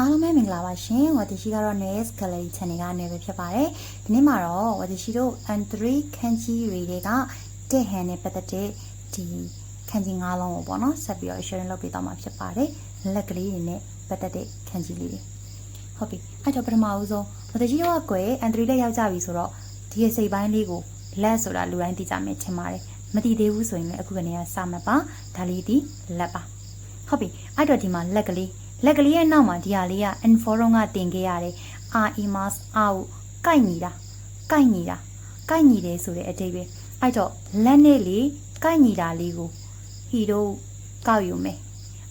အားလုံးပဲမင်္ဂလာပါရှင်ဝတီရှိကတော့ Nails Gallery Channel ကနေပဲဖြစ်ပါတယ်ဒီနေ့မှာတော့ဝတီရှိတို့ N3 ခန်းကြီးတွေတွေကတဲ့ဟန်နဲ့ပတ်သက်တဲ့ဒီခန်းကြီး၅လုံးကိုပေါ့နော်ဆက်ပြီးတော့ sharing လုပ်ပေးသွားမှာဖြစ်ပါတယ်လက်ကလေးတွေနဲ့ပတ်သက်တဲ့ခန်းကြီးလေးတွေဟုတ်ပြီအဲ့တော့ပထမဦးဆုံးဝတီရှိတို့ကကွယ် N3 လက်ရောက်ကြပြီဆိုတော့ဒီရဲ့စိတ်ပိုင်းလေးကိုလက်ဆိုတာလူတိုင်းသိကြမယ်ထင်ပါတယ်မသိသေးဘူးဆိုရင်လည်းအခုကနေကစမှာပါဒါလေးဒီလက်ပါဟုတ်ပြီအဲ့တော့ဒီမှာလက်ကလေး လက်ကလေးရဲ့နောက်မှာဒီဟာလေးက inform ကတင်ခဲ့ရတယ် re mas out ကိုက်ညီတာကိုက်ညီတာကိုက်ညီတယ်ဆိုတဲ့အတိတ်ပဲအဲ့တော့လက်နဲ့လေကိုက်ညီတာလေးကိုဟီတို့ကောက်ယူမယ်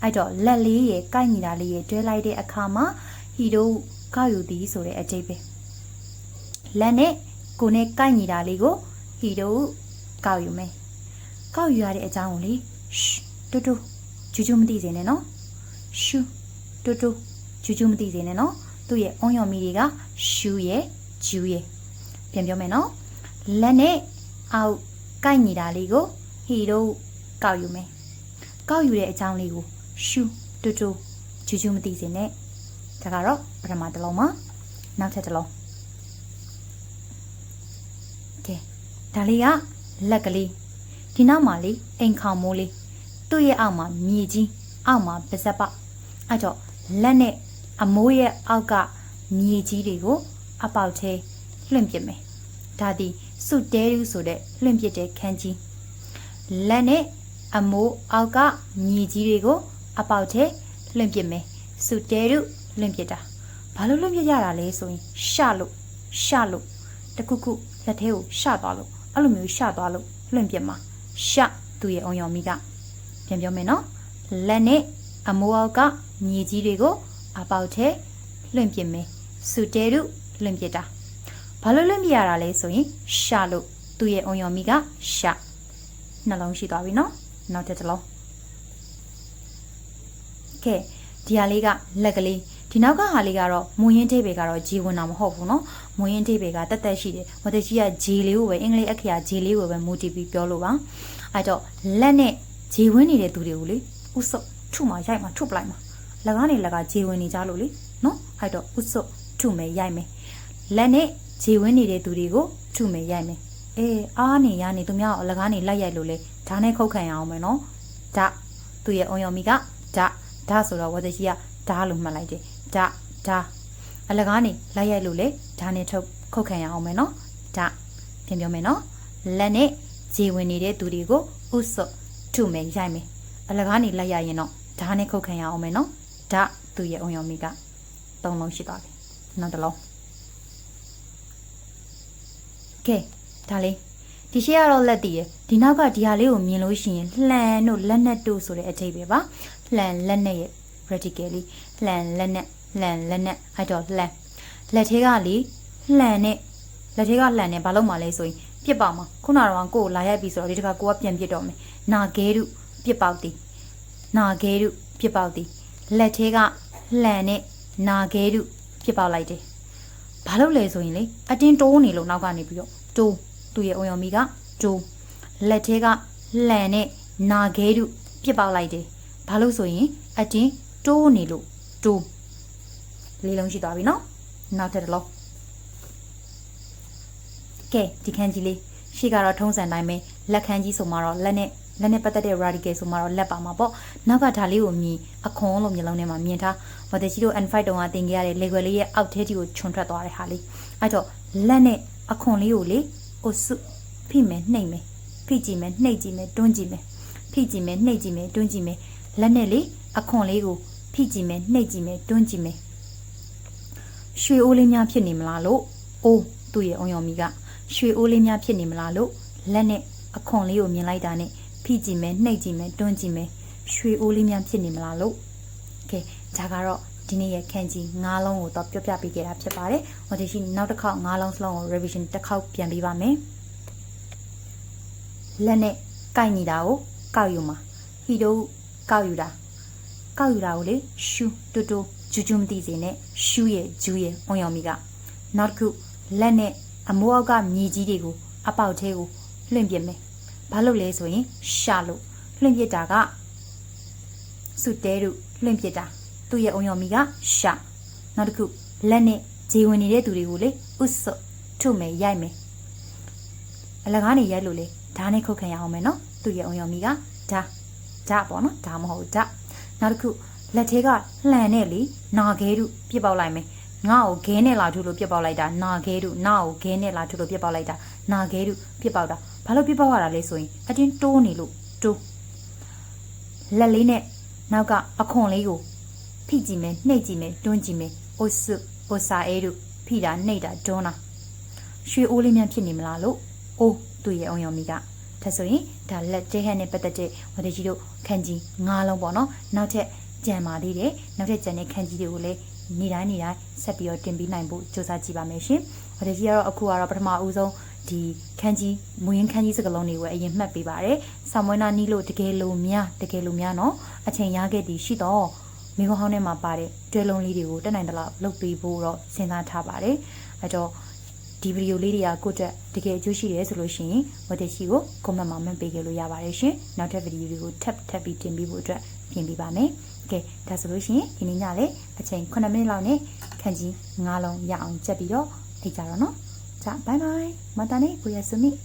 အဲ့တော့လက်လေးရဲ့ကိုက်ညီတာလေးရဲ့တွဲလိုက်တဲ့အခါမှာဟီတို့ကောက်ယူသည်ဆိုတဲ့အတိတ်ပဲလက်နဲ့ကိုနဲ့ကိုက်ညီတာလေးကိုဟီတို့ကောက်ယူမယ်ကောက်ယူရတဲ့အကြောင်းကိုလေရှ်တူတူဂျူးဂျူးမသိစေနဲ့နော်ရှူ တူတူဂျူးဂျူးမသိစေနဲ့နော်သူ့ရဲ့အွန်ယော်မီတွေကရှူရဲ့ဂျူးရဲ့ပြန်ပြောမယ်နော်လက်နဲ့အောက်ကိုက်ညီတာလေးကိုဟီတို့ကောက်ယူမယ်ကောက်ယူတဲ့အကြောင်းလေးကိုရှူတူတူဂျူးဂျူးမသိစေနဲ့ဒါကတော့ပထမတစ်လုံးမှာနောက်ထပ်တစ်လုံးကဲဒါလေးကလက်ကလေးဒီနောက်မှာလေအိမ်ခေါင်မိုးလေးသူ့ရဲ့အောက်မှာမြေကြီးအောက်မှာပါဇက်ပေါက်အဲ့တော့ လက်နဲ့အမိုးရဲ့အောက်ကမြေကြီးတွေကိုအပေါက်သေးလွှင့်ပစ်မယ်ဒါသည်စုတဲရူဆိုတဲ့လွှင့်ပစ်တဲ့ခန်းကြီးလက်နဲ့အမိုးအောက်ကမြေကြီးတွေကိုအပေါက်သေးလွှင့်ပစ်မယ်စုတဲရူလွှင့်ပစ်တာဘာလို့လွှင့်ပစ်ရတာလဲဆိုရင်ရှလို့ရှလို့တခုခုလက်သေးကိုရှသွားလို့အဲ့လိုမျိုးရှသွားလို့လွှင့်ပစ်မှာရှသူ့ရဲ့အောင်ရောင်မိကပြန်ပြောမယ်နော်လက်နဲ့ အမိုးအောက်ကမြေကြီးတွေကို အပေါက်ထဲလွှင့်ပစ်မယ်စုတဲရုလွှင့်ပစ်တာဘာလို့လွှင့်ပစ်ရတာလဲဆိုရင်ရှာလို့သူ့ရဲ့အုံယော်မီကရှာနှလုံးရှိသွားပြီနော်နောက်တစ်တစ်လုံးကဲဒီဟာလေးကလက်ကလေးဒီနောက်ကဟာလေးကတော့မွန်ရင်တိပေကတော့ဂျီဝင်တာမဟုတ်ဘူးเนาะမွန်ရင်တိပေကတက်တက်ရှိတယ်ဝတကြီးကဂျီလေးကိုပဲအင်္ဂလိပ်အခရာဂျီလေးကိုပဲမူတည်ပြီးပြောလို့ပါအဲတော့လက်နဲ့ဂျီဝင်နေတဲ့သူတွေကိုလေဥစုပ် ထုမှရိုက်မှထုပလိုက်မှလက်ကားနေလက်ကဂျီဝင်နေကြလို့လေနော်အဲ့တော့ဥစုပ်ထုမယ်ရိုက်မယ်လက်နဲ့ဂျီဝင်နေတဲ့သူတွေကိုထုမယ်ရိုက်မယ်အေးအားနေရနေသူများအလကားနေလိုက်ရိုက်လို့လေဓာတ်နဲ့ခုတ်ခံရအောင်မယ်နော်ဓာတ်သူရဲ့အုံယော်မီကဓာတ်ဓာတ်ဆိုတော့ဝတကြီးကဓာတ်လို့မှတ်လိုက်တယ်ဓာတ်ဓာတ်အလကားနေလိုက်ရိုက်လို့လေဓာတ်နဲ့ထုတ်ခုတ်ခံရအောင်မယ်နော်ဓာတ်ပြန်ပြောမယ်နော်လက်နဲ့ဂျီဝင်နေတဲ့သူတွေကိုဥစုပ်ထုမယ်ရိုက်မယ်အလကားနေလိုက်ရရင်တော့ ဓာတ်နဲ့ခုတ်ခံရအောင်မယ်နော်ဓာတ်သူရဲ့အုံယော်မီကသုံးလုံးရှိသွားပြီနောက်တစ်လုံးကဲဒါလေးဒီရှေ့ကတော့လက်တည်ရယ်ဒီနောက်ကဒီဟာလေးကိုမြင်လို့ရှိရင်လှန်တို့လက်နဲ့တို့ဆိုတဲ့အထိပ္ပယ်ပါလှန်လက်နဲ့ရဲ့ vertically လှန်လက်နဲ့လှန်လက်နဲ့အဲ့တော့လှန်လက်သေးကလေလှန်နဲ့လက်သေးကလှန်နဲ့ဘာလို့မှလဲဆိုရင်ပြစ်ပေါက်မှာခုနကတော့ကိုယ်လာရိုက်ပြီဆိုတော့ဒီတစ်ခါကိုကပြန်ပြစ်တော့မယ်နာခဲတုပြစ်ပေါက်သည် နာခဲတုပြစ်ပေါက်သည်လက်သေးကလှန်နဲ့နာခဲတုပြစ်ပေါက်လိုက်တယ်ဘာလို့လဲဆိုရင်လေအတင်းတိုးနေလို့နောက်ကနေပြီးတော့တိုးသူ့ရဲ့အုံယော်မီကတိုးလက်သေးကလှန်နဲ့နာခဲတုပြစ်ပေါက်လိုက်တယ်ဘာလို့ဆိုရင်အတင်းတိုးနေလို့တိုးလေးလုံးရှိသွားပြီနော်နောက်ထပ်တစ်လုံးကဲဒီခန်းကြီးလေးရှေ့ကတော့ထုံးစံတိုင်းပဲလက်ခန်းကြီးဆိုမှတော့လက်နဲ့ လက်နဲ့ပတ်သက်တဲ့ radical ဆိုမှတော့လက်ပါမှာပေါ့နောက်ကဒါလေးကိုမြည်အခွန်လို့မျိုးလုံးထဲမှာမြင်ထားဝတ်တကြီးတို့ N5 တုံးကတင်ခဲ့ရတဲ့လေကွယ်လေးရဲ့အောက်ထဲကြီးကိုခြုံထွက်သွားတဲ့ဟာလေးအဲ့တော့လက်နဲ့အခွန်လေးကိုလေအိုစုဖိမယ်နှိပ်မယ်ဖိကြည့်မယ်နှိပ်ကြည့်မယ်တွန်းကြည့်မယ်ဖိကြည့်မယ်နှိပ်ကြည့်မယ်တွန်းကြည့်မယ်လက်နဲ့လေအခွန်လေးကိုဖိကြည့်မယ်နှိပ်ကြည့်မယ်တွန်းကြည့်မယ်ရွှေအိုးလေးများဖြစ်နေမလားလို့အိုးသူ့ရဲ့အုံယော်မီကရွှေအိုးလေးများဖြစ်နေမလားလို့လက်နဲ့အခွန်လေးကိုမြင်လိုက်တာနဲ့ ဖိကြည့်မယ်နှိပ်ကြည့်မယ်တွန်းကြည့်မယ်ရွှေအိုးလေးများဖြစ်နေမလားလို့ကဲဒါကတော့ဒီနေ့ရဲ့ခန်းကြီး၅လုံးကိုတော့ပြောပြပေးခဲ့တာဖြစ်ပါတယ်။ဟိုဒီရှိနောက်တစ်ခေါက်၅လုံးစလုံးကို revision တစ်ခေါက်ပြန်ပေးပါမယ်။လက်နဲ့ကိုက်ညီတာကိုကောက်ယူမှာဟီတို့ကောက်ယူတာကောက်ယူတာကိုလေရှူတူတူဂျူးဂျူးမသိစေနဲ့ရှူရဲ့ဂျူးရဲ့အုံရောင်မီကနောက်တစ်ခုလက်နဲ့အမိုးအောက်ကမြေကြီးတွေကိုအပေါက်သေးကိုလွှင့်ပြမယ်။ ဘာလို့လဲဆိုရင်ရှာလို့လွှင့်ပြတာကစုတဲတို့လွှင့်ပြတာသူ့ရဲ့အုံရောင်မီကရှာနောက်တစ်ခုလက်နဲ့ဂျေဝင်နေတဲ့သူတွေကိုလေဥစွတ်ထုမယ်ရိုက်မယ်အလကားနေရိုက်လို့လေဓာတ်နဲ့ခုတ်ခံရအောင်မယ်နော်သူ့ရဲ့အုံရောင်မီကဓာတ်ဓာတ်ပေါ့နော်ဓာတ်မဟုတ်ဓာတ်နောက်တစ်ခုလက်သေးကလှန်နဲ့လေနာခဲတုပြစ်ပေါက်လိုက်မယ်ငါ့ကိုခဲနဲ့လာထုလို့ပြစ်ပေါက်လိုက်တာနာခဲတုနာ့ကိုခဲနဲ့လာထုလို့ပြစ်ပေါက်လိုက်တာနာခဲတုပြစ်ပေါက်တာ ဘာလို့ပြစ်ပေါက်ရတာလဲဆိုရင်အတင်းတိုးနေလို့တိုးလက်လေးနဲ့နောက်ကအခွန်လေးကိုဖိကြည့်မယ်နှိပ်ကြည့်မယ်တွန်းကြည့်မယ်အိုဆုအိုစာအဲတို့ဖိတာနှိပ်တာတွန်းတာရွှေအိုးလေးများဖြစ်နေမလားလို့အိုးသူ့ရဲ့အောင်ရောင်မီကဒါဆိုရင်ဒါလက်ကျဲဟန်နဲ့ပတ်သက်တဲ့ဝတကြီးတို့ခန်းကြီး၅လုံးပေါ့နော်နောက်ထပ်ကြံပါသေးတယ်နောက်ထပ်ကြံတဲ့ခန်းကြီးတွေကိုလည်းနေ့တိုင်းနေ့တိုင်းဆက်ပြီးတော့တင်ပြီးနိုင်ဖို့စူးစမ်းကြည့်ပါမယ်ရှင်ဝတကြီးကတော့အခုကတော့ပထမဦးဆုံး ဒီခန်းကြီးမူရင်းခန်းကြီးစကလုံးတွေကိုအရင်မှတ်ပေးပါတယ်ဆောင်းမွေးနာနီးလို့တကယ်လို့များတကယ်လို့များနော်အချိန်ရခဲ့သည်ရှိတော့မိဘဟောင်းထဲမှာပါတဲ့တွဲလုံးလေးတွေကိုတက်နိုင်သလောက်လုပ်ပေးဖို့တော့စဉ်းစားထားပါတယ်။အဲတော့ဒီဗီဒီယိုလေးတွေကကိုယ့်အတွက်တကယ်အကျိုးရှိတယ်ဆိုလို့ရှိရင်ဝတ်တရှိကို comment မှာမှတ်ပေးကြလို့ရပါတယ်ရှင်။နောက်ထပ်ဗီဒီယိုတွေကိုထပ်ထပ်ပြီးတင်ပေးဖို့အတွက်ပြင်ပေးပါမယ်။ Okay ဒါဆိုလို့ရှိရင်ဒီနေ့ညလေးအချိန်9မိနစ်လောက်နဲ့ခန်းကြီး9လုံးရအောင်ချက်ပြီးတော့အိတ်ကြတော့နော်။ じゃあバイバイ。またねおやすみ。